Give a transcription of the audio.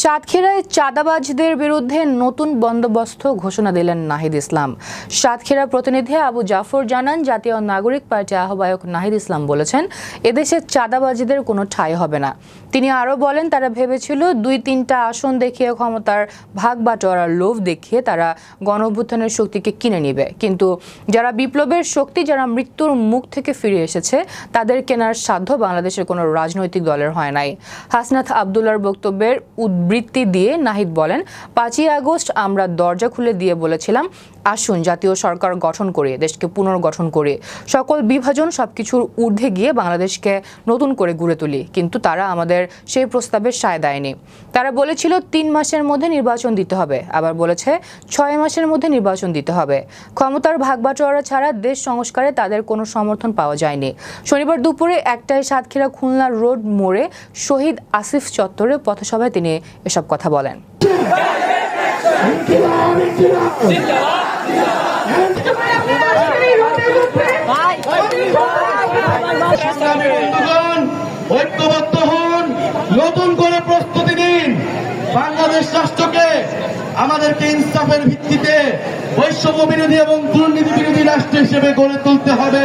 সাতক্ষীরায় চাঁদাবাজদের বিরুদ্ধে নতুন বন্দোবস্ত ঘোষণা দিলেন নাহিদ ইসলাম। সাতক্ষীরা প্রতিনিধি আবু জাফর জানান, জাতীয় নাগরিক পার্টি আহ্বায়ক নাহিদ ইসলাম বলেছেন, এদেশে চাঁদাবাজদের কোনো ঠাঁই হবে না। তিনি আরও বলেন, তারা ভেবেছিল দুই তিনটা আসন দেখিয়ে ক্ষমতার ভাগ বাটোয়ারার লোভ দেখিয়ে তারা গণঅভ্যুত্থানের শক্তিকে কিনে নেবে। কিন্তু যারা বিপ্লবের শক্তি, যারা মৃত্যুর মুখ থেকে ফিরে এসেছে, তাদের কেনার সাধ্য বাংলাদেশের কোনো রাজনৈতিক দলের হয় নাই। হাসনাথ আবদুল্লার বক্তব্যের উদ্বৃত্তি দিয়ে নাহিদ বলেন, পাঁচই আগস্ট আমরা দরজা খুলে দিয়ে বলেছিলাম, আসুন জাতীয় সরকার গঠন করে দেশকে পুনর্গঠন করে সকল বিভাজন সব কিছুর ঊর্ধ্বে গিয়ে বাংলাদেশকে নতুন করে গড়ে তুলি, কিন্তু তারা আমাদের সেই প্রস্তাবে সায় দেয়নি। তারা বলেছিল, তিন মাসের মধ্যে নির্বাচন দিতে হবে। আবার বলেছে, ছয় মাসের মধ্যে নির্বাচন দিতে হবে। ক্ষমতার ভাগবাটোয়ারা ছাড়া দেশ সংস্কারে তাদের কোনো সমর্থন পাওয়া যায়নি। শনিবার দুপুরে একটায় সাতক্ষীরা খুলনা রোড মোড়ে শহীদ আসিফ চত্বরে পথসভায় তিনি এসব কথা বলেন। ঐক্যবদ্ধ হন নতুন করে প্রস্তুতি নিন। বাংলাদেশ রাষ্ট্রকে আমাদেরকে ইনসাফের ভিত্তিতে বৈষম্য বিরোধী এবং দুর্নীতি বিরোধী রাষ্ট্র হিসেবে গড়ে তুলতে হবে।